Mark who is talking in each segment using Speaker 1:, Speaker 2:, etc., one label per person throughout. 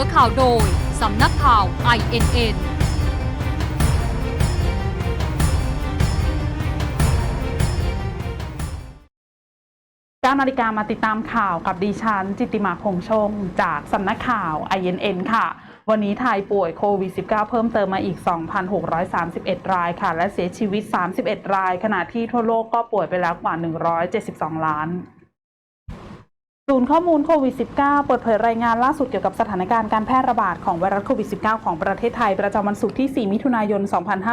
Speaker 1: อข่าวโดย สำนักข่าว INN
Speaker 2: 9นาฬิกามาติดตามข่าวกับดิฉัน จิตติมาคงชง จากสำนักข่าว INN ค่ะ วันนี้ไทยป่วยโควิด -19 เพิ่มเติมมาอีก 2,631 รายค่ะ และเสียชีวิต 31 ราย ขณะที่ทั่วโลกก็ป่วยไปแล้วกว่า 172 ล้าน ศูนย์ข้อมูลโควิด -19 เปิดเผยรายงานล่าสุดเกี่ยวกับสถานการณ์การแพร่ระบาดของไวรัสโควิด -19 ของประเทศไทย ประจำวันศุกร์ที่ 4 มิถุนายน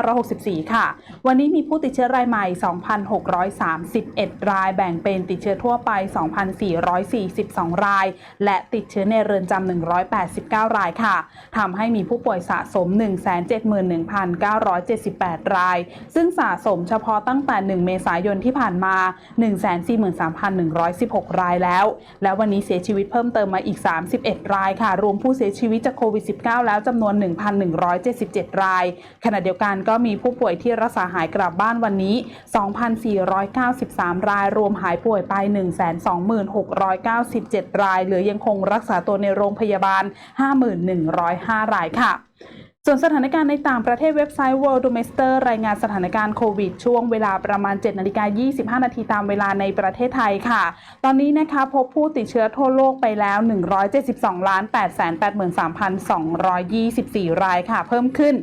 Speaker 2: 2564 ค่ะ วันนี้มีผู้ติดเชื้อรายใหม่ 2,631 ราย แบ่งเป็นติดเชื้อทั่วไป 2,442 ราย และติดเชื้อในเรือนจำ 189 รายค่ะ ทำให้มีผู้ป่วยสะสม 171,978 ราย ซึ่งสะสมเฉพาะตั้งแต่ 1 เมษายนที่ผ่านมา 143,116 รายแล้วและวันนี้เสียชีวิตเพิ่มเติมมาอีก 31 รายค่ะ รวมผู้เสียชีวิตจากโควิด -19 แล้วจำนวน 1,177 ราย ขณะเดียวกันก็มีผู้ป่วยที่รักษาหายกลับบ้านวันนี้ 2,493 ราย รวมหายป่วยไป 126,97 ราย เหลือยังคงรักษาตัวในโรงพยาบาล 51,105 รายค่ะ ส่วนสถานการณ์ในต่างประเทศเว็บไซต์ World Domester รายงานสถานการณ์โควิด ช่วงเวลาประมาณ 7 นาฬิกา 25 นาทีตามเวลาในประเทศไทยค่ะ ตอนนี้นะคะพบผู้ติดเชื้อทั่วโลกไปแล้ว 172ล้าน883,224 รายค่ะ เพิ่มขึ้น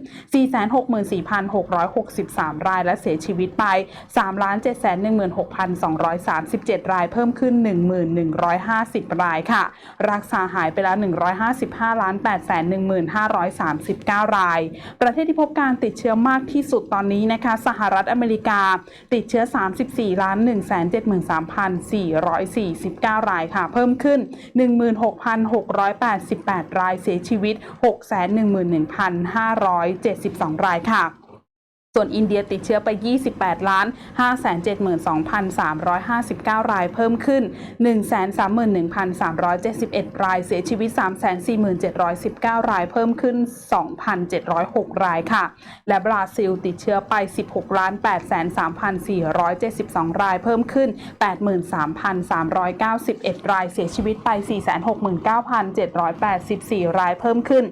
Speaker 2: 464,663 ราย และเสียชีวิตไป3,716,237 ราย เพิ่มขึ้น 1,150 รายค่ะ รักษาหายไปแล้ว 155ล้าน815,539ราย ประเทศที่พบการติดเชื้อมากที่สุดตอนนี้นะคะ สหรัฐอเมริกาติดเชื้อ 34ล้าน173,449 รายค่ะ เพิ่มขึ้น 16,688 รายเสียชีวิต 611,572 รายค่ะ ส่วนอินเดียติดเชื้อไป 28 ล้าน 572,359 รายเพิ่มขึ้น 131,371 ราย เสียชีวิต 34719 รายเพิ่มขึ้น 2,706 รายค่ะ และบราซิลติดเชื้อไป 16 ล้าน 83,472 รายเพิ่มขึ้น 83,391 ราย เสียชีวิตไป 469,784 รายเพิ่มขึ้น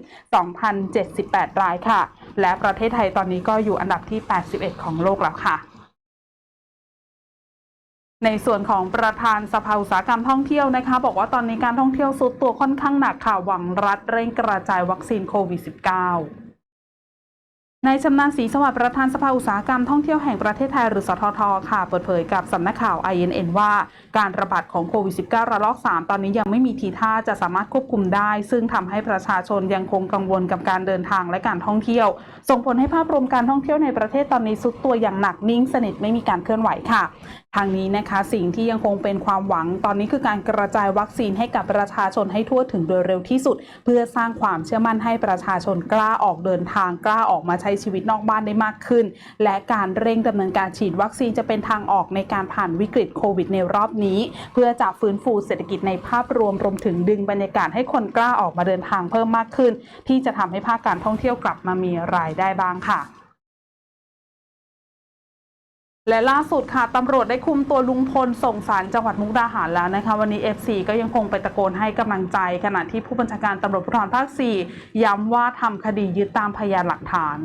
Speaker 2: 2,078 รายค่ะ และประเทศไทยตอนนี้ก็อยู่อันดับที่ 81 ของโลกแล้วค่ะ ในส่วนของประธานสภาอุตสาหกรรมท่องเที่ยวนะคะ บอกว่าตอนนี้การท่องเที่ยวซุดตัวค่อนข้างหนักค่ะหวังรัฐเร่งกระจายวัคซีนโควิด -19 นายชำนาญศรีสวัสดิ์ประธานสภาอุตสาหกรรมท่องเที่ยวแห่งประเทศไทยหรือสททค่ะ เปิดเผยกับสำนักข่าว INN ว่าการระบาดของโควิด -19 ระลอก 3 ตอนนี้ยังไม่มีทีท่าจะสามารถควบคุมได้ ซึ่งทำให้ประชาชนยังคงกังวลกับการเดินทางและการท่องเที่ยว ส่งผลให้ภาพรวมการท่องเที่ยวในประเทศตอนนี้ซุดตัวอย่างหนักนิ่งสนิทไม่มีการเคลื่อนไหวค่ะทางนี้นะคะสิ่งที่ยังคงเป็นความหวังตอนนี้คือการกระจายวัคซีนให้กับประชาชนให้ทั่วถึงโดยเร็วที่สุด เพื่อสร้างความเชื่อมั่นให้ประชาชนกล้าออกเดินทางกล้าออกมาใช้ชีวิตนอกบ้านได้มากขึ้น และการเร่งดำเนินการฉีดวัคซีนจะเป็นทางออกในการผ่านวิกฤตโควิดในรอบนี้ เพื่อจะฟื้นฟูเศรษฐกิจในภาพรวมรวมถึงดึงบรรยากาศให้คนกล้าออกมาเดินทางเพิ่มมากขึ้น ที่จะทำให้ภาคการท่องเที่ยวกลับมามีรายได้บ้างค่ะ และล่าสุดค่ะตำรวจได้คุมตัวลุงพลส่งสารจังหวัดมุกดาหารแล้วนะคะ วันนี้ FC ก็ยังคงไปตะโกนให้กำลังใจ ขณะที่ผู้บัญชาการตำรวจภูธรภาค 4 ย้ำว่าทำคดียึดตามพยานหลักฐาน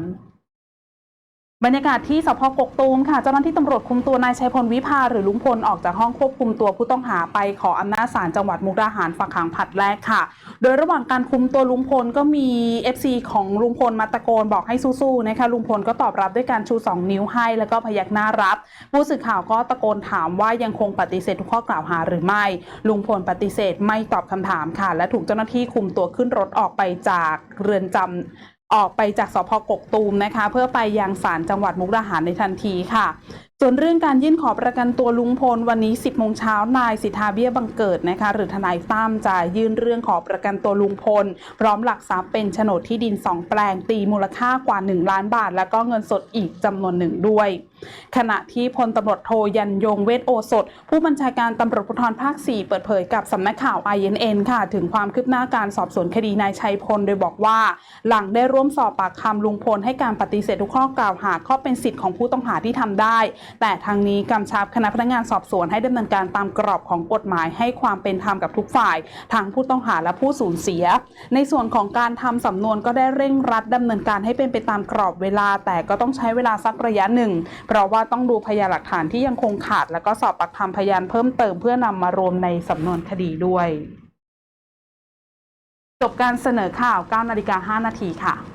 Speaker 2: บรรยากาศที่สพกกตูมค่ะ เจ้าหน้าที่ตำรวจคุมตัวนายชัยพลวิภาหรือลุงพลออกจากห้องควบคุมตัวผู้ต้องหาไปขออำนาจศาลจังหวัดมุกดาหารฝากขังผลัดแรกค่ะ โดยระหว่างการคุมตัวลุงพลก็มี FC ของลุงพลมาตะโกนบอกให้สู้ๆนะคะลุงพลก็ตอบรับด้วยการชู 2 นิ้วให้ แล้วก็พยักหน้ารับ ผู้สื่อข่าวก็ตะโกนถามว่ายังคงปฏิเสธทุกข้อกล่าวหาหรือไม่ ลุงพลปฏิเสธไม่ตอบคำถามค่ะ และถูกเจ้าหน้าที่คุมตัวขึ้นรถออกไปจากเรือนจำ ออกไปจากสพกกตูมนะคะ เพื่อไปยังศาลจังหวัดมุกดาหารในทันทีค่ะส่วนเรื่องการยื่นขอประกันตัวลุงพลวันนี้ 10 โมงเช้านายสิทธาเบี้ยบังเกิดนะคะหรือทนายตั้มจะยื่นเรื่องขอประกันตัวลุงพล พร้อมหลักทรัพย์เป็นโฉนดที่ดิน 2 แปลงตีมูลค่ากว่า 1 ล้านบาท แล้วก็เงินสดอีกจำนวนหนึ่งด้วย ขณะที่พลตำรวจโทยันยงเวทโอสถ ผู้บัญชาการตำรวจภูธรภาค 4 เปิดเผยกับสำนักข่าว INN ค่ะ ถึงความคืบหน้าการสอบสวนคดีนายชัยพล โดยบอกว่า หลังได้ร่วมสอบปากคำลุงพลให้การปฏิเสธทุกข้อกล่าวหาข้อเป็นสิทธิ์ของผู้ต้องหาที่ทำได้แต่ทางนี้กำชับคณะพนักงานสอบสวนให้ดำเนินการตามกรอบของกฎหมายให้ความเป็นธรรมกับทุกฝ่ายทั้งผู้ต้องหาและผู้สูญเสีย ในส่วนของการทำสำนวนก็ได้เร่งรัดดำเนินการให้เป็นไปตามกรอบเวลา แต่ก็ต้องใช้เวลาสักระยะหนึ่ง เพราะว่าต้องดูพยานหลักฐานที่ยังคงขาด แล้วก็สอบปากคำพยานเพิ่มเติมเพื่อนำมารวมในสำนวนคดีด้วย จบการเสนอข่าว 9 นาฬิกา 5 นาทีค่ะ